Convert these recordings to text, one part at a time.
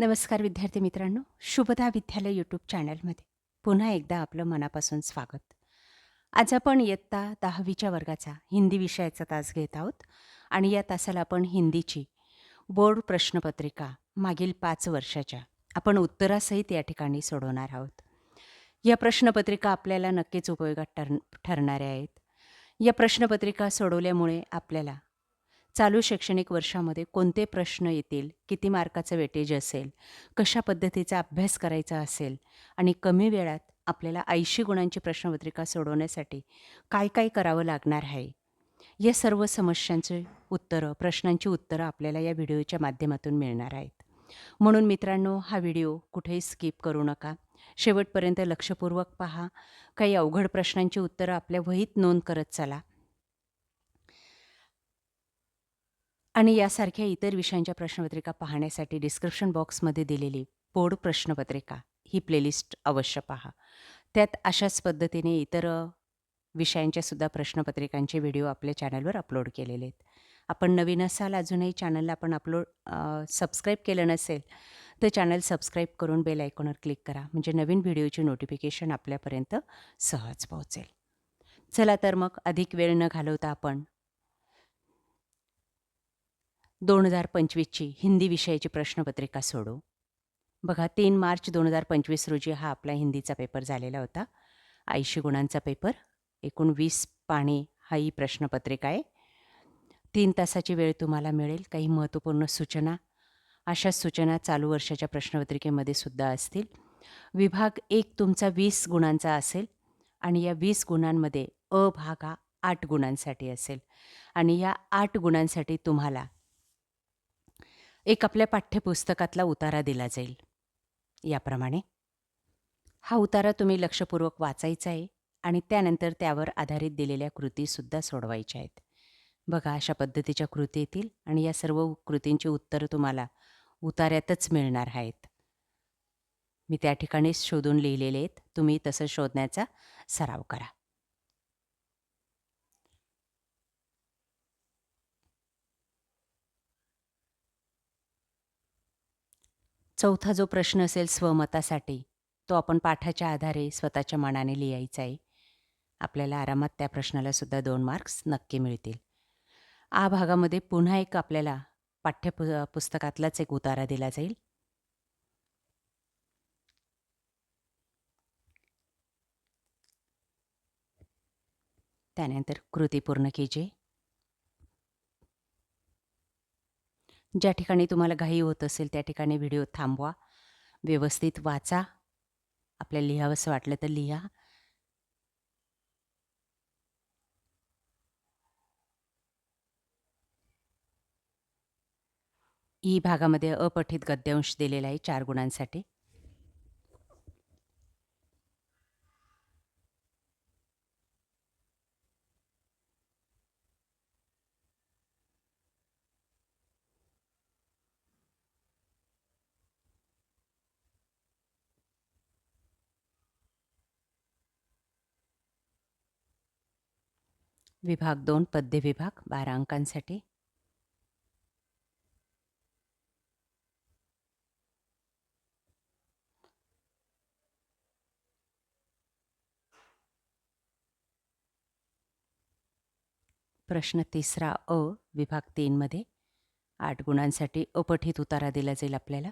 नमस्कार विद्यार्थी मित्रांनो शुभदा विद्यालय यूट्यूब चॅनलमध्ये. पुन्हा एकदा आपलं मनापासून स्वागत. आज आपण इयत्ता दहावीच्या वर्गाचा हिंदी विषयाचा तास घेत आहोत आणि या तासाला आपण हिंदीची बोर्ड प्रश्नपत्रिका मागील पाच वर्षाच्या आपण उत्तरासहित या ठिकाणी सोडवणार आहोत. या प्रश्नपत्रिका आपल्याला नक्कीच उपयोगात ठर ठरणाऱ्या आहेत. या प्रश्नपत्रिका सोडवल्यामुळे आपल्याला चालू शैक्षणिक वर्षामध्ये कोणते प्रश्न येतील? किती मार्काचं वेटेज असेल? कशा पद्धतीचा अभ्यास करायचा असेल? आणि कमी वेळात आपल्याला ऐंशी गुणांची प्रश्नपत्रिका सोडवण्यासाठी काय काय करावं लागणार आहे? या सर्व समस्यांचे उत्तरं प्रश्नांची उत्तरं आपल्याला या व्हिडिओच्या माध्यमातून मिळणार आहेत. म्हणून मित्रांनो हा व्हिडिओ कुठेही स्किप करू नका. शेवटपर्यंत लक्षपूर्वक पहा. काही अवघड प्रश्नांची उत्तरं आपल्या वहीत नोंद करत चला. आणि यासारख्या इतर विषयांच्या प्रश्नपत्रिका पाहण्यासाठी डिस्क्रिप्शन बॉक्समध्ये दिलेली पोड प्रश्नपत्रिका ही प्लेलिस्ट अवश्य पहा. त्यात अशाच पद्धतीने इतर विषयांच्यासुद्धा प्रश्नपत्रिकांचे व्हिडिओ आपल्या चॅनलवर अपलोड केलेले आहेत. आपण नवीन असाल अजूनही चॅनलला आपण अपलोड सबस्क्राईब केलं नसेल तर चॅनल सबस्क्राईब करून बेल आयकॉनवर क्लिक करा. म्हणजे नवीन व्हिडिओची नोटिफिकेशन आपल्यापर्यंत सहज पोहोचेल. चला तर मग अधिक वेळ न घालवता आपण दोन हजार पंचवीसची हिंदी विषयाची प्रश्नपत्रिका सोडू. बघा तीन मार्च दोन हजार पंचवीस रोजी हा आपला हिंदीचा पेपर झालेला होता. ऐंशी गुणांचा पेपर एकूण वीस पाणे हा ही प्रश्नपत्रिका आहे. तीन तासाची वेळ तुम्हाला मिळेल काही महत्त्वपूर्ण सूचना. अशा सूचना चालू वर्षाच्या प्रश्नपत्रिकेमध्ये सुद्धा असतील. विभाग एक तुमचा वीस गुणांचा असेल आणि या वीस गुणांमध्ये अ भाग हा आठ गुणांसाठी असेल. आणि या आठ गुणांसाठी तुम्हाला एक आपल्या पाठ्यपुस्तकातला उतारा दिला जाईल. याप्रमाणे हा उतारा तुम्ही लक्षपूर्वक वाचायचा आहे आणि त्यानंतर त्यावर आधारित दिलेल्या कृतीसुद्धा सोडवायच्या आहेत. बघा अशा पद्धतीच्या कृती येतील आणि या सर्व कृतींची उत्तरं तुम्हाला उतार्यातच मिळणार आहेत. मी त्या ठिकाणीच शोधून लिहिलेले आहेत. तुम्ही तसं शोधण्याचा सराव करा. चौथा जो प्रश्न असेल स्वमतासाठी तो आपण पाठाच्या आधारे स्वतःच्या मनाने लिहायचा आहे. आपल्याला आरामात त्या प्रश्नालासुद्धा दोन मार्क्स नक्की मिळतील. आ भागामध्ये पुन्हा एक आपल्याला पाठ्यपु पुस्तकातलाच एक उतारा दिला जाईल. त्यानंतर कृती पूर्ण कीजिए ज्या ठिकाणी तुम्हाला घाई होत असेल त्या ठिकाणी व्हिडिओ थांबवा. व्यवस्थित वाचा. आपल्याला लिहावंसं वाटलं तर लिहा. ई भागामध्ये अपठित गद्यांश दिलेला आहे चार गुणांसाठी. विभाग दोन पद्य विभाग बारा अंकांसाठी. प्रश्न तिसरा अ विभाग तीनमध्ये आठ गुणांसाठी अपठित उतारा दिला जाईल आपल्याला.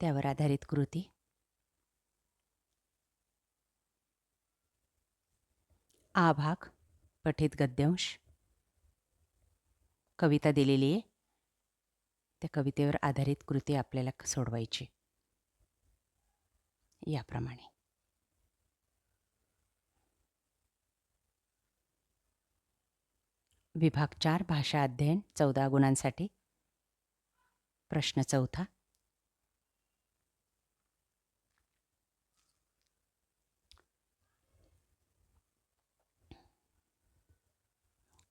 त्यावर आधारित कृती. आ भाग पठित गद्यांश कविता दिलेली आहे. त्या कवितेवर आधारित कृती आपल्याला सोडवायची. याप्रमाणे. विभाग चार भाषा अध्ययन चौदा गुणांसाठी. प्रश्न चौथा.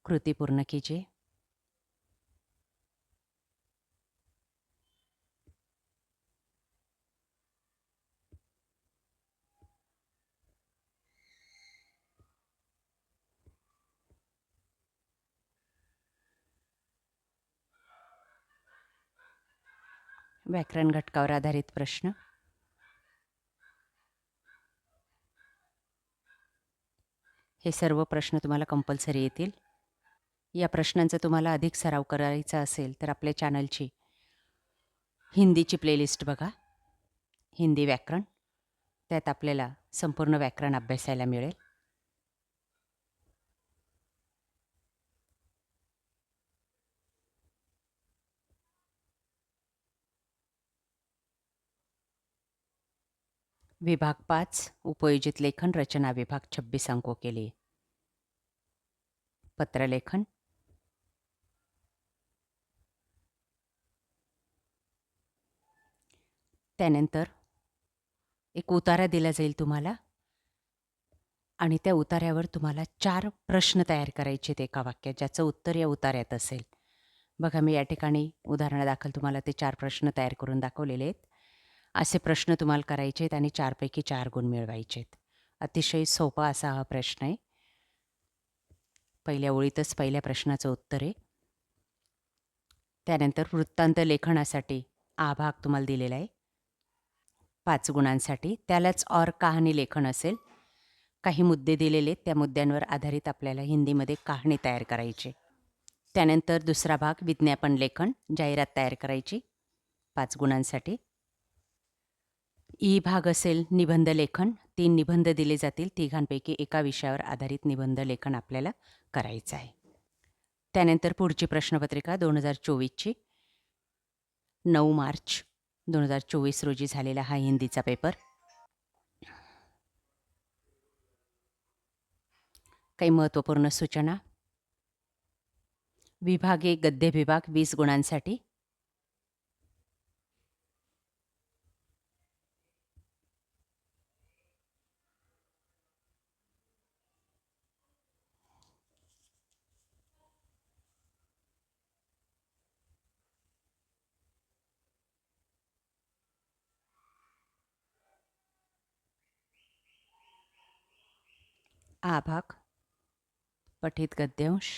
कृती पूर्ण कीजिए व्याकरण घटकावर आधारित प्रश्न. हे सर्व प्रश्न तुम्हाला कंपल्सरी येतील. या प्रश्नांचा तुम्हाला अधिक सराव करायचा असेल तर आपल्या चॅनलची. हिंदीची प्लेलिस्ट बघा. हिंदी व्याकरण. त्यात आपल्याला संपूर्ण व्याकरण अभ्यासायला मिळेल. विभाग पाच उपयोजित लेखन रचना विभाग छब्बीस अंको केली. पत्रलेखन. त्यानंतर एक उतारा दिला जाईल तुम्हाला. आणि त्या उतार्यावर तुम्हाला चार प्रश्न तयार करायचे आहेत एका वाक्यात ज्याचं उत्तर या उतार्यात असेल. बघा मी या ठिकाणी उदाहरणादाखल तुम्हाला ते चार प्रश्न तयार करून दाखवलेले आहेत. असे प्रश्न तुम्हाला करायचे आहेत आणि चारपैकी चार गुण मिळवायचे आहेत. अतिशय सोपा असा हा प्रश्न आहे. पहिल्या ओळीतच पहिल्या प्रश्नाचं उत्तर आहे. त्यानंतर वृत्तांत लेखनासाठी आ भाग तुम्हाला दिलेला आहे. पाच गुणांसाठी. त्यालाच और कहाणी लेखन असेल. काही मुद्दे दिलेले त्या मुद्द्यांवर आधारित आपल्याला हिंदीमध्ये कहाणी तयार करायची. त्यानंतर दुसरा भाग विज्ञापन लेखन जाहिरात तयार करायची. पाच गुणांसाठी. ई भाग असेल निबंध लेखन. तीन निबंध दिले जातील. तिघांपैकी एका विषयावर आधारित निबंध लेखन आपल्याला करायचं आहे. त्यानंतर पुढची प्रश्नपत्रिका दोन हजार चोवीसची. नऊ मार्च. दोन हजार चोवीस रोजी झालेला हा हिंदीचा पेपर. काही महत्त्वपूर्ण सूचना. विभागे गद्य विभाग वीस गुणांसाठी. आ भाग पठित गद्यांश.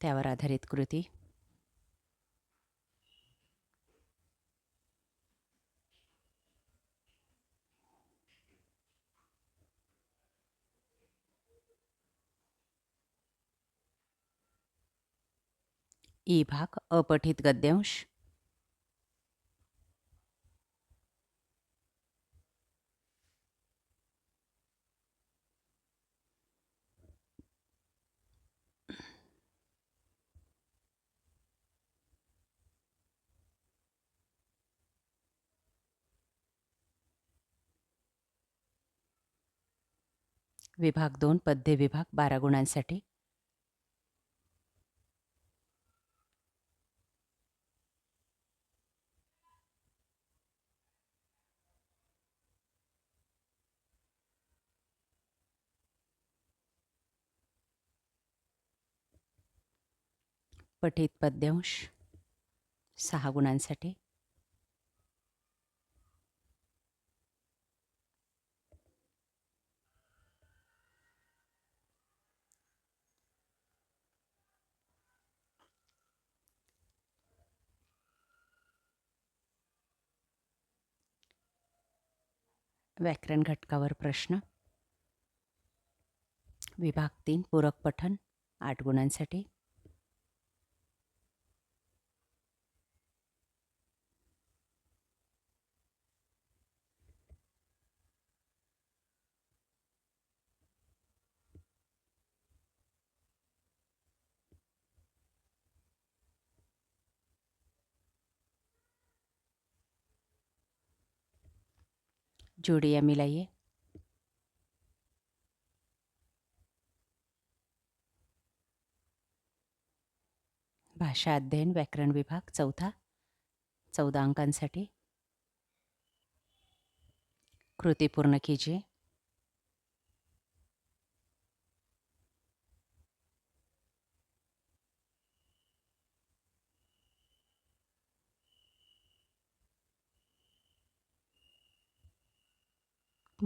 त्यावर आधारित कृती. ई भाग अपठित गद्यांश. विभाग दोन पद्य विभाग बारा गुणांसाठी. पठित पद्यांश. सहा गुणांसाठी. व्याकरण घटकावर प्रश्न. विभाग तीन पूरक पठन आठ गुणांसाठी. जोड़ियाँ मिलाइए। भाषा अध्ययन व्याकरण विभाग चौथा चौदा अंकांसाठी कृती पूर्ण कीजिए।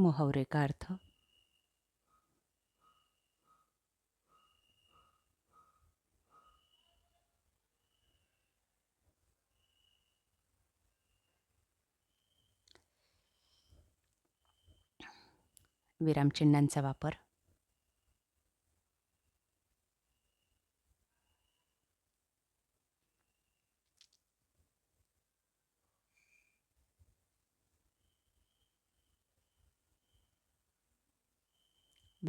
मुहावरे का अर्थ विरामचिन्हांचा वापर.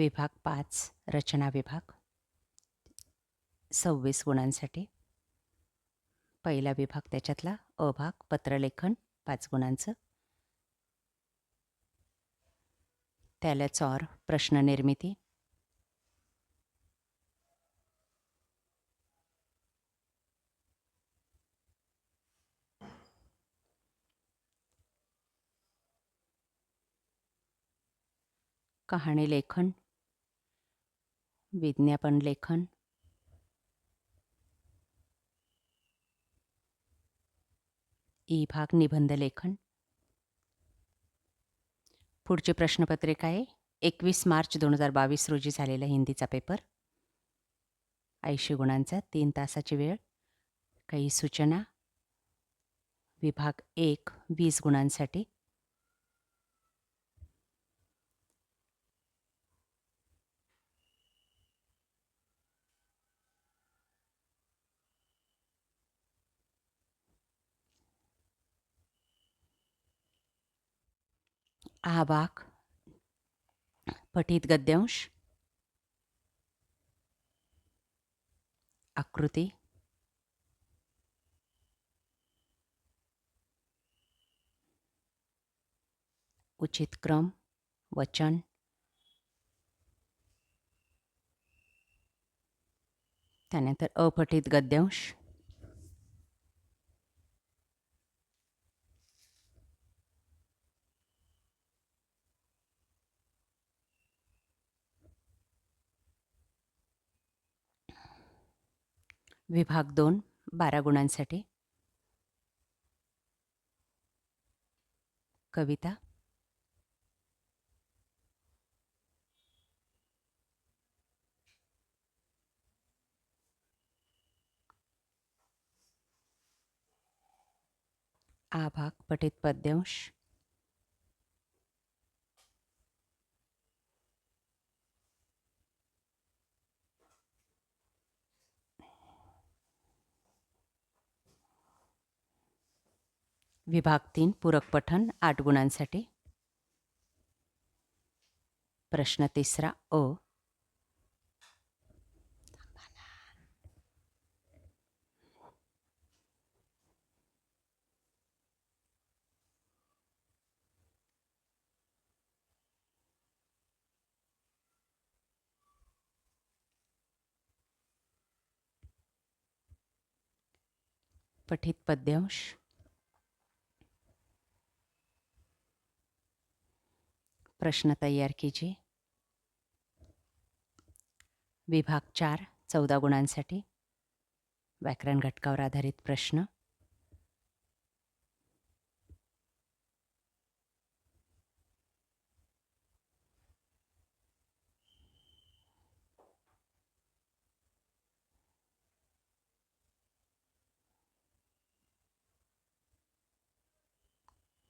विभाग पाच रचना विभाग. सव्वीस गुणांसाठी. पहिला विभाग त्याच्यातला अ भाग पत्रलेखन पाच गुणांचं. त्याला चौर प्रश्न निर्मिती. कहाणी लेखन विज्ञापन लेखन. ई भाग निबंध लेखन. पुढची प्रश्नपत्रिका आहे. एकवीस मार्च दोन हजार बावीस रोजी झालेला हिंदीचा पेपर. ऐंशी गुणांचा तीन तासाची वेळ. काही सूचना. विभाग एक वीस गुणांसाठी. हा पठित गद्यांश आकृती उचित क्रम वचन त्यानंतर अपठित गद्यांश. विभाग दोन बारा गुणांसाठी. कविता. आभाग पठित पद्यांश. विभाग तीन पूरक पठन आठ गुणांसाठी. प्रश्न तिसरा अ पठित पद्यांश. प्रश्न तैयार कीजिए. विभाग चार चौदा गुणांसाठी. व्याकरण घटकावर आधारित प्रश्न.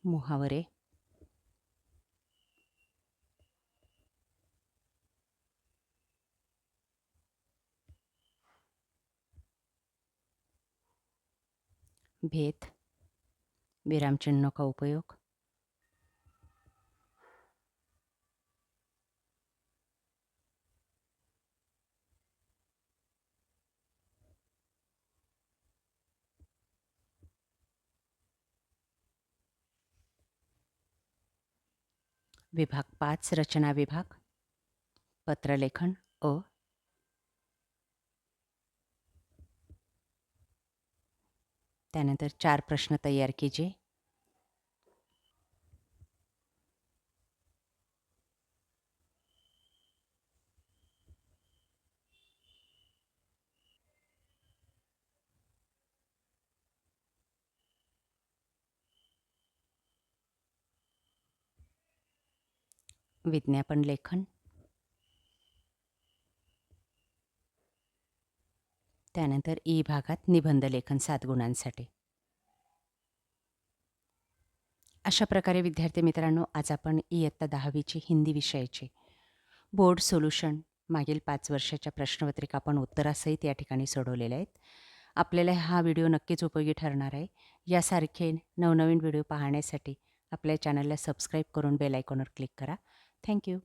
मुहावरे. भेद विरामचिन्हों का उपयोग? विभाग पाच रचना विभाग पत्रलेखन अ त्यानंतर चार प्रश्न तैयार कीजिए विज्ञापन लेखन. त्यानंतर ई भागात निबंध लेखन सात गुणांसाठी. अशा प्रकारे विद्यार्थी मित्रांनो आज आपण इयत्ता दहावीची हिंदी विषयाची बोर्ड सोल्युशन मागील पाच वर्षाच्या प्रश्नपत्रिका आपण उत्तरासहित या ठिकाणी सोडवलेल्या आहेत. आपल्याला हा व्हिडिओ नक्कीच उपयोगी ठरणार आहे. यासारखे नवनवीन व्हिडिओ पाहण्यासाठी आपल्या चॅनलला सबस्क्राईब करून बेल आयकॉनवर क्लिक करा. थँक्यू